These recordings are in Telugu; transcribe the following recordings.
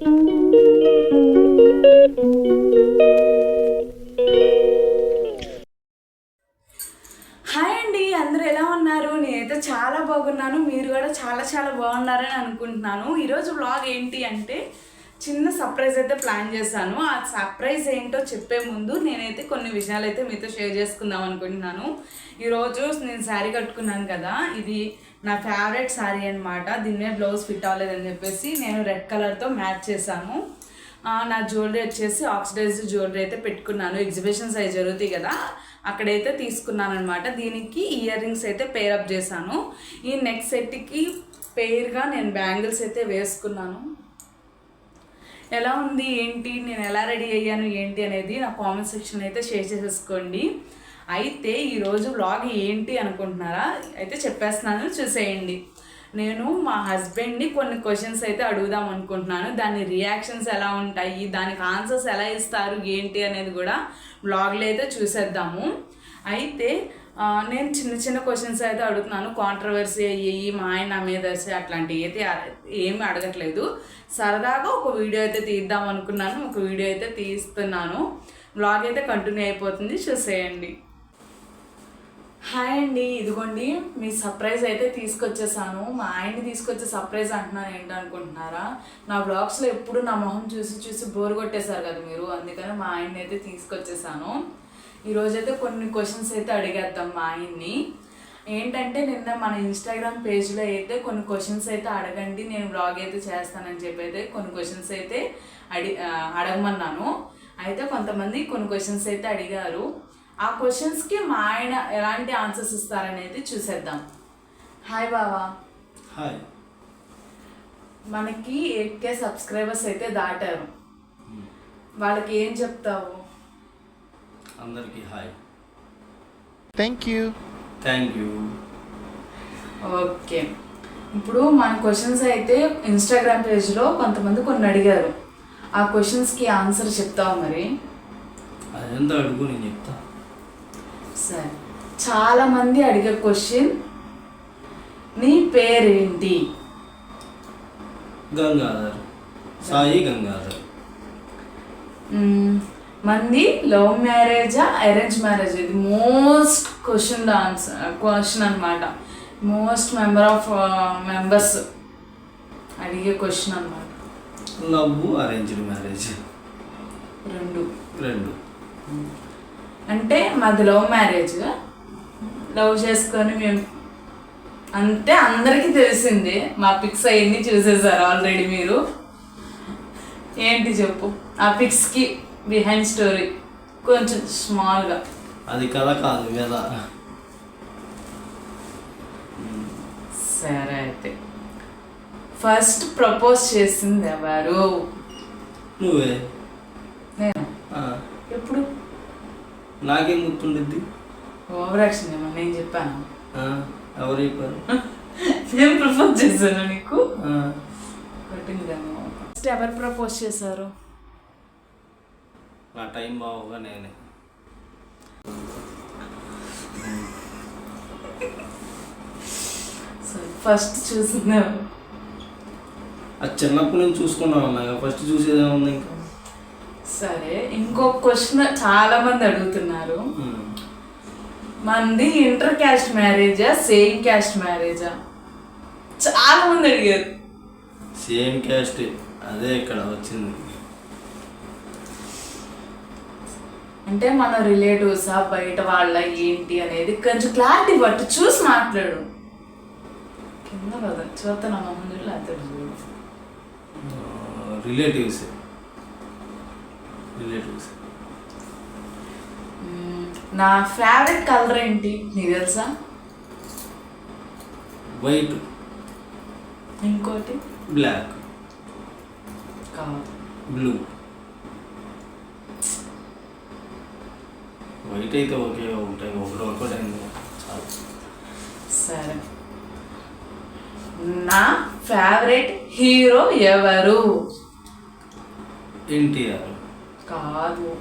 హాయ్ చిన్న సర్ప్రైజ్ అయితే ప్లాన్ చేశాను. ఆ సర్ప్రైజ్ ఏంటో చెప్పే ముందు నేనైతే కొన్ని విషయాలు అయితే మీతో షేర్ చేసుకుందాం అనుకుంటున్నాను. ఈరోజు నేను శారీ కట్టుకున్నాను కదా ఇది నా ఫేవరెట్ శారీ అనమాట దీనిమే బ్లౌజ్ ఫిట్ అవ్వలేదని చెప్పేసి నేను రెడ్ కలర్తో మ్యాచ్ చేశాను. నా జ్యువెలరీ వచ్చేసి ఆక్సిడైజ్డ్ జ్యువెలరీ అయితే పెట్టుకున్నాను. ఎగ్జిబిషన్స్ అవి జరుగుతాయి కదా అక్కడైతే తీసుకున్నాను అనమాట దీనికి ఇయర్ రింగ్స్ అయితే పేరప్ చేశాను. ఈ నెక్ సెట్కి పేర్గా నేను బ్యాంగిల్స్ అయితే వేసుకున్నాను. ఎలా ఉంది ఏంటి నేను ఎలా రెడీ అయ్యాను ఏంటి అనేది నా కామెంట్ సెక్షన్ అయితే షేర్ చేసేసుకోండి. అయితే ఈరోజు వ్లాగ్ ఏంటి అనుకుంటున్నారా? అయితే చెప్పేస్తున్నాను చూసేయండి. నేను మా హస్బెండ్ని కొన్ని క్వశ్చన్స్ అయితే అడుగుదాం అనుకుంటున్నాను. దాని రియాక్షన్స్ ఎలా ఉంటాయి దానికి ఆన్సర్స్ ఎలా ఇస్తారు ఏంటి అనేది కూడా బ్లాగ్లో అయితే చూసేద్దాము. అయితే నేను చిన్న చిన్న క్వశ్చన్స్ అయితే అడుగుతున్నాను. కాంట్రవర్సీ అయ్యి మా ఆయన నా మీద అట్లాంటివి అయితే ఏమి అడగట్లేదు. సరదాగా ఒక వీడియో అయితే తీద్దాం అనుకున్నాను. ఒక వీడియో అయితే తీస్తున్నాను. బ్లాగ్ అయితే కంటిన్యూ అయిపోతుంది. చూసేయండి. హాయ్ అండి. ఇదిగోండి. మీ సర్ప్రైజ్ అయితే తీసుకొచ్చేసాను. మా ఆయన్ని తీసుకొచ్చే సర్ప్రైజ్ అంటున్నాను. ఏంటనుకుంటున్నారా? నా బ్లాగ్స్లో ఎప్పుడు నా మొహం చూసి చూసి బోర్ కొట్టేశారు కదా మీరు. అందుకని మా ఆయన్ని అయితే తీసుకొచ్చేసాను. ఈరోజైతే కొన్ని క్వశ్చన్స్ అయితే అడిగేద్దాం మా ఆయన్ని. ఏంటంటే నిన్న మన ఇన్స్టాగ్రామ్ పేజ్లో అయితే కొన్ని క్వశ్చన్స్ అయితే అడగండి నేను బ్లాగ్ అయితే చేస్తానని చెప్పి అయితే కొన్ని క్వశ్చన్స్ అయితే అడి అడగమన్నాను. అయితే కొంతమంది కొన్ని క్వశ్చన్స్ అయితే అడిగారు. ఆ క్వశ్చన్స్కి మా ఆయన ఎలాంటి ఆన్సర్స్ ఇస్తారనేది చూసేద్దాం. హాయ్ బావా. హాయ్ మనకి ఎయిట్ కే సబ్స్క్రైబర్స్ అయితే దాటారు. వాళ్ళకి ఏం చెప్తావు? అందరికీ hi. Thank you. Thank you okay. ఇప్పుడు మన క్వశ్చన్స్ అయితే ఇన్స్టాగ్రామ్ పేజ్లో కొంతమంది కొన్ని అడిగారు. ఆ క్వశ్చన్స్కి ఆన్సర్ చెప్తావు మరి? అదంతా అడుగు నేను చెప్తా. సరే. చాలా మంది అడిగే క్వశ్చన్ నీ పేరేంటి? గంగాధర్. సాయి గంగాధర్. మంది లవ్ మ్యారేజా అరేంజ్ మ్యారేజ్? ఇది మోస్ట్ క్వశ్చన్ ఆన్సర్ క్వశ్చన్ అనమాట మోస్ట్ మెంబర్ ఆఫ్ మెంబర్స్ అడిగే క్వశ్చన్ అనమాట లవ్ అరేంజ్డ్ మ్యారేజ్. రెండు. రెండు. అంటే మాది లవ్ మ్యారేజ్. లవ్ చేసుకొని మేము అంటే అందరికీ తెలిసిందే మా పిక్స్ అవన్నీ చూసేసారు ఆల్రెడీ మీరు? ఏంటి చెప్పు? ఆ పిక్స్కి బిహైండ్ స్టోరీ కొంచెం స్మాల్గా అది కథ కాదు వేద సరే అయితే. ఫస్ట్ ప్రపోజ్ చేసింది ఎవరు? నువ్వే. నేను. ఎప్పుడు? నాకేం గుర్తుండిద్ది? ఓవర్ యాక్షన్ ఏమన్నా? నేను చెప్పాను. ఎవరు చెప్పారు? నేను ప్రపోజ్ చేశాను నీకు? ఫస్ట్ ఎవరు ప్రపోజ్ చేశారు? నా టైం బావుగా నేనే. ఫస్ట్ చూసింది? అది చిన్నప్పటి నుంచి చూసుకున్నాను అన్నా ఫస్ట్ చూసేదే ఉంది ఇంకా. సరే ఇంకో క్వశ్చన్ చాలా మంది అడుగుతున్నారు. మంది ఇంటర్ క్యాస్ట్ మ్యారేజా సేమ్ క్యాస్ట్ మ్యారేజా? చాలా మంది అడిగారు. సేమ్ క్యాస్ట్ అదే ఇక్కడ వచ్చింది. అంటే మన రిలేటివ్సా బయట వాళ్ళ ఏంటి అనేది కొంచెం క్లారిటీ పట్టు చూసి మాట్లాడు. కింద కదా చూస్తా నా మొహం చూడలే అతడు చూడు. Relatives relatives. నా ఫేవరెట్ కలర్ ఏంటి? నీకు తెలుసా? వైట్ ఇంకోటి? బ్లాక్ కాదు. బ్లూ వైట్ అయితే ఒకే ఉంటాయి. ఒకటి ఒకటి అయింది చాలు. సరే. నా ఫేవరెట్ హీరో ఎవరు? ఎన్టీఆర్. కాదు.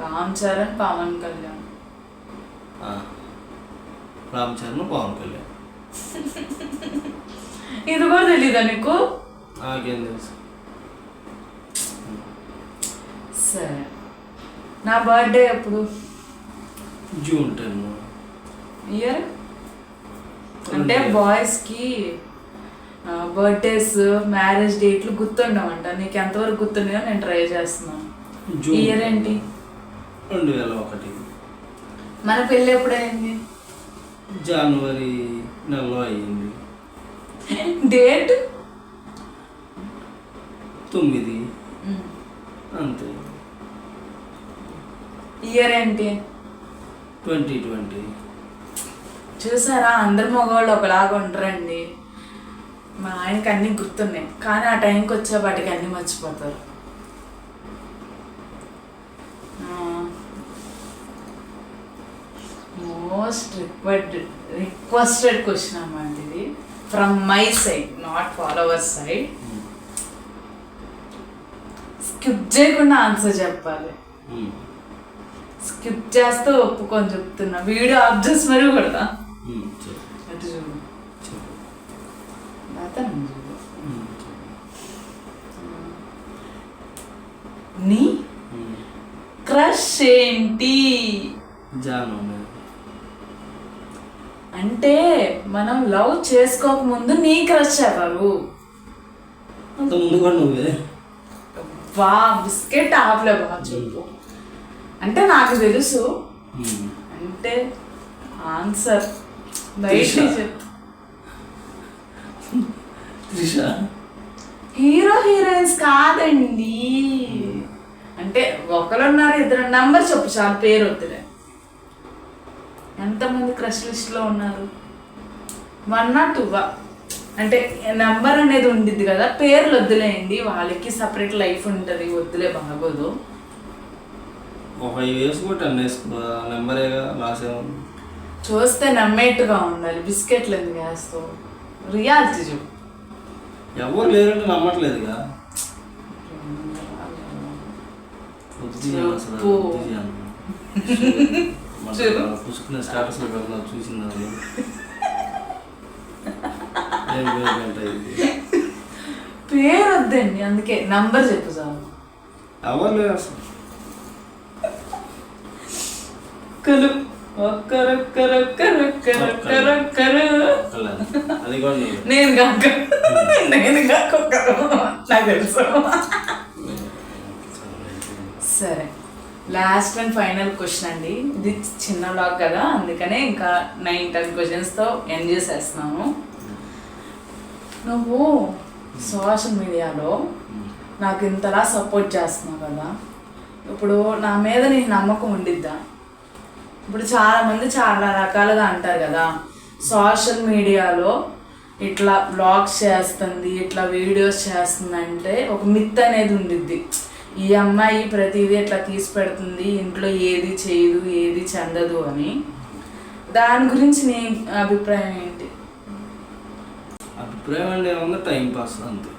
రామ్ చరణ్ పవన్ కళ్యాణ్. రామ్ చరణ్ పవన్ కళ్యాణ్. ఇది కూడా తెలీదా నీకు? నాకేం తెలుసు సరే నా బర్త్డే ఎప్పుడు? June ten. ఇయర్? అంటే బాయ్స్కి బర్త్డేస్ మ్యారేజ్ డేట్లు గుర్తుండవంట. నీకు ఎంతవరకు గుర్తుండో నేను ట్రై చేస్తున్నాను ఇయర్ ఏంటి? రెండు వేల ఒకటి. మన పెళ్ళి ఎప్పుడైంది జనవరి నెలలో అయ్యింది. డేట్? తొమ్మిది. అంతే. ఇయర్ ఏంటి? Twenty twenty. చూసారా? అందరు మగవాళ్ళు ఒకలాగా ఉంటారండి మా ఆయనకి అన్నీ గుర్తున్నాయి. కానీ ఆ టైంకి వచ్చే వాటికి అన్నీ మర్చిపోతారు. మోస్ట్ రిక్వెడ్ రిక్వెస్టెడ్ క్వశ్చన్ అన్నమాట ఇది. From my side not follower side skip చేయకుండా ఆన్సర్ చెప్పాలి. స్కిప్ చేస్తూ ఒప్పుకొని చెప్తున్నా. వీడియో ఆఫ్ చేసి మరీ కొడతా. అటు చూడు. నీ క్రష్ ఏంటి? జాను అంటే మనం లవ్ చేసుకోకముందు నీ క్రష్ ఎవరు? అంత ముందు కూడా నువ్వే. వా బిస్కెట్ ఆపలే బా చెప్పు. అంటే నాకు తెలుసు. అంటే ఆన్సర్. హీరో హీరోయిన్స్ కాదండి. అంటే ఒకరు ఉన్నారు ఇద్దరు నంబర్ చెప్పు చాలా పేరు వద్దులే. ఎంతమంది క్రష్ లిస్ట్లో ఉన్నారు? వన్ నాట్ టూ అంటే నంబర్ అనేది ఉండిద్ది కదా. పేర్లు వద్దులేయండి వాళ్ళకి సపరేట్ లైఫ్ ఉంటుంది. వద్దులే బాగోదు. ఒక ఫైవ్ ఇయర్స్ కూడా టెన్ వేసుకో నెంబరేగా లాస్ ఏముంది చూస్తే నమ్మేట్టుగా ఉండాలి. బిస్కెట్లు ఎందుకు వేస్తావు? రియాలిటీ చెప్పు ఎవరు లేరంటే నమ్మట్లేదుగా వద్దు అసలు, చెప్పు. వద్దు చేయను. మన. పుసుకునే స్టేటస్లో పెడతా చూసింది అది? ఏం ఇది? పేరు వద్దండి అందుకే. నంబర్ చెప్పు చాలు. ఎవరు లేరు అసలు? ఒక్కరు నేను కాక నేను కాక నాకు తెలుసు. సరే లాస్ట్ అండ్ ఫైనల్ క్వశ్చన్ అండి. ఇది చిన్న లాగ్ కదా అందుకనే ఇంకా నైన్ టెన్ క్వశ్చన్స్తో ఎండ్ చేసేస్తున్నాను. నువ్వు సోషల్ మీడియాలో నాకు ఇంతలా సపోర్ట్ చేస్తున్నావు కదా. ఇప్పుడు నా మీద నీకు నమ్మకం ఉండిద్దా? ఇప్పుడు చాలా మంది చాలా రకాలుగా అంటారు కదా సోషల్ మీడియాలో ఇట్లా బ్లాగ్స్ చేస్తుంది ఇట్లా వీడియోస్ చేస్తుంది అంటే ఒక మిత్ అనేది ఉండిద్ది. ఈ అమ్మాయి ప్రతిదీ ఇట్లా తీసి పెడుతుంది ఇంట్లో ఏది చేయదు ఏది చెందదు అని. దాని గురించి నీ అభిప్రాయం ఏంటి? అభిప్రాయం అంటే ఏమన్నా టైం పాస్ అంతే.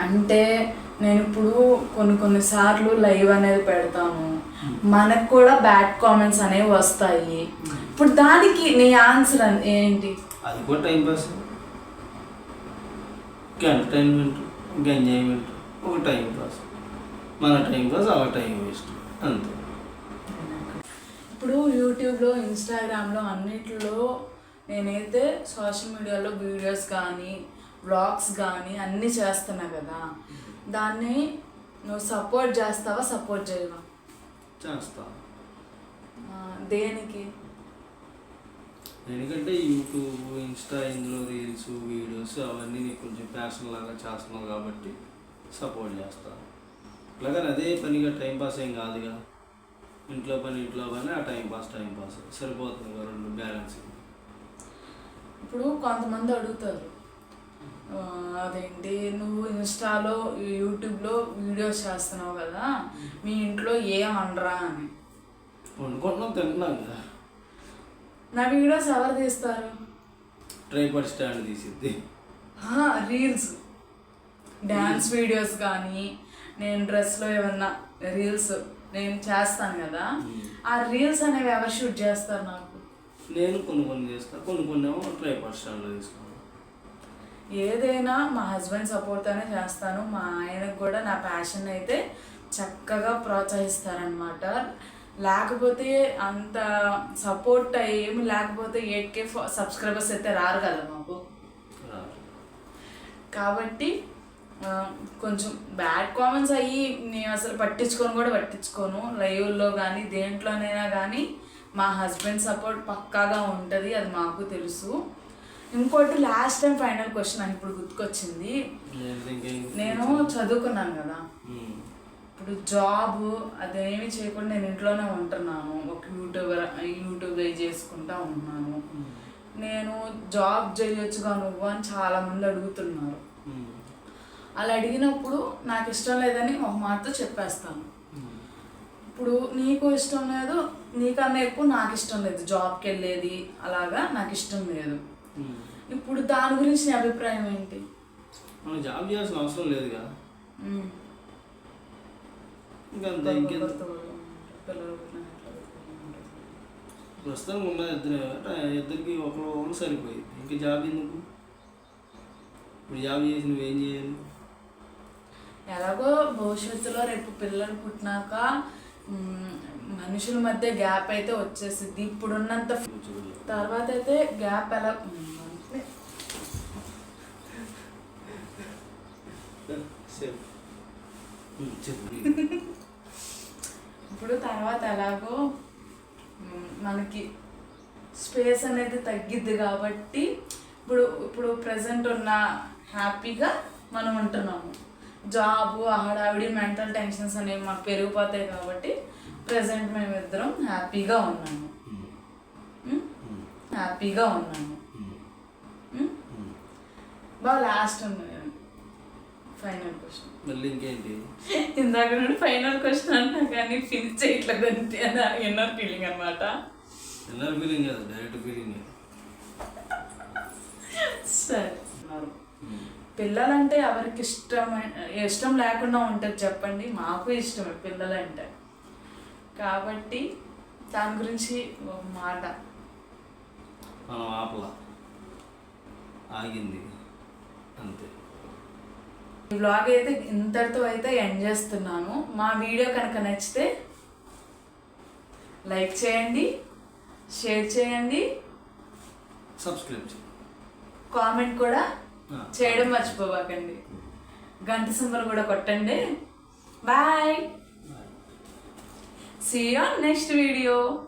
అంటే నేను ఇప్పుడు కొన్ని కొన్ని సార్లు లైవ్ అనేది పెడతాను. మనకు కూడా బ్యాడ్ కామెంట్స్ అనేవి వస్తాయి. ఇప్పుడు దానికి నీ ఆన్సర్ అన్- ఏంటి? అది కూడా టైం పాస్. ఒక ఎంటర్టైన్మెంట్ ఒక ఎంజాయ్మెంట్ ఒక టైం పాస్. మన టైం పాస్ అలా టైం వేస్ట్. అంతే. ఇప్పుడు యూట్యూబ్లో ఇన్స్టాగ్రామ్లో అన్నిటిలో నేనైతే సోషల్ మీడియాలో వీడియోస్ కానీ వ్లాగ్స్ కానీ అన్నీ చేస్తున్నా కదా దాన్ని నువ్వు సపోర్ట్ చేస్తావా సపోర్ట్ చేయవా? చేస్తా. దేనికి? ఎందుకంటే యూట్యూబ్ ఇన్స్టా ఇందులో రీల్స్ వీడియోస్ అవన్నీ నీకు కొంచెం ప్యాషన్ లాగా చేస్తున్నావు కాబట్టి సపోర్ట్ చేస్తా. ఇట్లాగని అదే పనిగా టైం పాస్ ఏం కాదుగా. ఇంట్లో పని ఇంట్లో పని ఆ టైం పాస్ టైం పాస్ సరిపోతుంది రెండు బ్యాలెన్స్ ఇప్పుడు కొంతమంది అడుగుతారు అదేంటి? నువ్వు ఇన్స్టాలో యూట్యూబ్లో వీడియోస్ చేస్తున్నావు కదా మీ ఇంట్లో ఏం అనరా అని. వండుకుంటున్నాం తింటున్నాం కదా. నా వీడియోస్ ఎవరు తీస్తారు? ట్రైపాడ్ స్టాండ్ తీసిద్ది. రీల్స్. డ్యాన్స్ వీడియోస్ కానీ నేను డ్రెస్లో ఏమన్నా రీల్స్ నేను చేస్తాను కదా ఆ రీల్స్ అనేవి ఎవరు షూట్ చేస్తారు నాకు? నేను కొన్ని కొన్ని చేస్తా కొన్ని కొన్ని ఏమో ట్రైపాడ్ స్టాండ్లో తీసుకున్నాను ఏదైనా మా హస్బెండ్ సపోర్ట్తోనే చేస్తాను. మా ఆయనకు కూడా నా ప్యాషన్ అయితే చక్కగా ప్రోత్సహిస్తారనమాట లేకపోతే అంత సపోర్ట్ ఏమి లేకపోతే ఎయిట్ కే సబ్స్క్రైబర్స్ అయితే రారు కదా మాకు. కాబట్టి కొంచెం బ్యాడ్ కామెంట్స్ అయ్యి నేను అసలు పట్టించుకొని కూడా పట్టించుకోను. లైవ్లో కానీ దేంట్లోనైనా కానీ మా హస్బెండ్ సపోర్ట్ పక్కాగా ఉంటుంది అది మాకు తెలుసు. ఇంకోటి లాస్ట్ టైం ఫైనల్ క్వశ్చన్ నాకు ఇప్పుడు గుర్తుకొచ్చింది. నేను చదువుకున్నాను కదా. ఇప్పుడు జాబ్ అదేమి చేయకుండా నేను ఇంట్లోనే ఉంటున్నాను. ఒక యూట్యూబర్ యూట్యూబ్ చేసుకుంటా ఉన్నాను. నేను జాబ్ చేయొచ్చుగా నువ్వు అని చాలా మంది అడుగుతున్నారు. అలా అడిగినప్పుడు నాకు ఇష్టం లేదని ఒక మాటతో చెప్పేస్తాను. ఇప్పుడు నీకు ఇష్టం లేదు నీకన్నా ఎక్కువ నాకు ఇష్టం లేదు. జాబ్కి వెళ్ళేది అలాగా నాకు ఇష్టం లేదు. ఇప్పుడు దాని గురించి నీ అభిప్రాయం ఏంటి? మనం జాబ్ చేయాల్సిన అవసరం లేదుగా. ఉమ్. ఇంకా అంతే ఇంకెంత? ప్రస్తుతం ఉన్న ఇద్దరు ఇద్దరికి ఒకరు ఒకరు సరిపోయింది. ఇంకా జాబ్ ఎందుకు? ఇప్పుడు జాబ్ చేసి నువ్వేం చేయాలి? ఎలాగో భవిష్యత్తులో రేపు పిల్లలు పుట్టినాక మనుషుల మధ్య గ్యాప్ అయితే వచ్చేసింది ఇప్పుడున్నంత తర్వాత అయితే గ్యాప్ ఎలా ఇప్పుడు తర్వాత ఎలాగో మనకి స్పేస్ అనేది తగ్గిద్ది కాబట్టి ఇప్పుడు ఇప్పుడు ప్రజెంట్ ఉన్న హ్యాపీగా మనం ఉంటున్నాము. జాబ్ హడావిడి మెంటల్ టెన్షన్స్ అనేవి మాకు పెరిగిపోతాయి కాబట్టి ప్రజెంట్ మేమిద్దరం హ్యాపీగా ఉన్నాము. హ్యాపీగా ఉన్నాము. బాగా లాస్ట్ ఫైనల్ క్వశ్చన్ మళ్ళీ ఇంకేంటి? ఇందాక నుండి ఫైనల్ క్వశ్చన్ అన్నా కానీ ఫినిష్ చేయట్లేదు అంతే అది ఎన్నర్ ఫీలింగ్ అనమాట ఎన్నర్ ఫీలింగ్ కాదు డైరెక్ట్ ఫీలింగ్ సరే. పిల్లలంటే ఎవరికి ఇష్టం ఇష్టం లేకుండా ఉంటుంది చెప్పండి. మాకు ఇష్టమే పిల్లలంటే. కాబట్టి దాని గురించి ఒక మాట. మనం ఆపల. ఆగింది. అంతే. ఈ బ్లాగ్ అయితే ఇంతటితో అయితే ఎండ్ చేస్తున్నాను. మా వీడియో కనుక నచ్చితే లైక్ చేయండి షేర్ చేయండి. సబ్స్క్రైబ్ చేయి. కామెంట్ కూడా. చేయడం మర్చిపోబాకండి. గంట సింబల్ కూడా కొట్టండి. Bye. See you on next video.